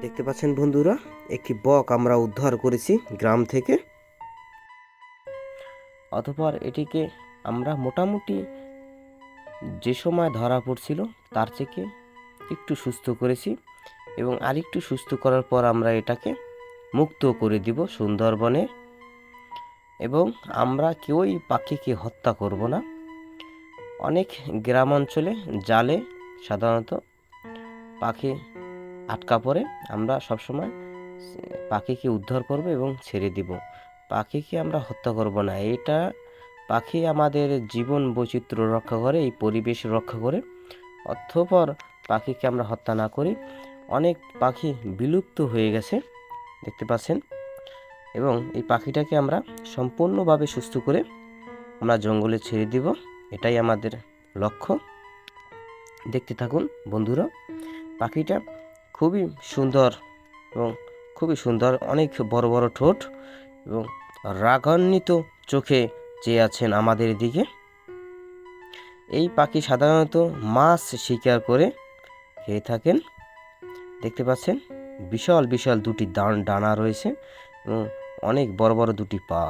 দেখতে পাচ্ছেন বন্ধুরা, একটি বক আমরা উদ্ধার করেছি গ্রাম থেকে। অতপর এটিকে আমরা মোটামুটি যে সময় ধরা পড়ছিল, তার থেকে একটু সুস্থ করেছি এবং আরেকটু সুস্থ করার পর আমরা এটাকে মুক্ত করে দিব সুন্দরবনে। এবং আমরা কেউই পাখিকে হত্যা করব না। অনেক গ্রাম অঞ্চলে জালে সাধারণত পাখি আটকা পড়ে, আমরা সবসময় পাখিকে উদ্ধার করব এবং ছেড়ে দিব। পাখিকে আমরা হত্যা করব না। এটা পাখি আমাদের জীবন বৈচিত্র্য রক্ষা করে, এই পরিবেশ রক্ষা করে। অতঃপর পাখিকে আমরা হত্যা না করি। অনেক পাখি বিলুপ্ত হয়ে গেছে, দেখতে পাচ্ছেন। এবং এই পাখিটাকে আমরা সম্পূর্ণভাবে সুস্থ করে আমরা জঙ্গলে ছেড়ে দিব। এটাই আমাদের লক্ষ্য। দেখতে থাকুন, বন্ধুরা, পাখিটা খুবই সুন্দর এবং খুবই সুন্দর, অনেক বড় বড় ঠোঁট এবং রাগান্বিত চোখে চেয়ে আছেন আমাদের দিকে। এই পাখি সাধারণত মাছ শিকার করে খেয়ে থাকেন। দেখতে পাচ্ছেন, বিশাল বিশাল দুটি দান, ডানা রয়েছে এবং অনেক বড় বড় দুটি পা।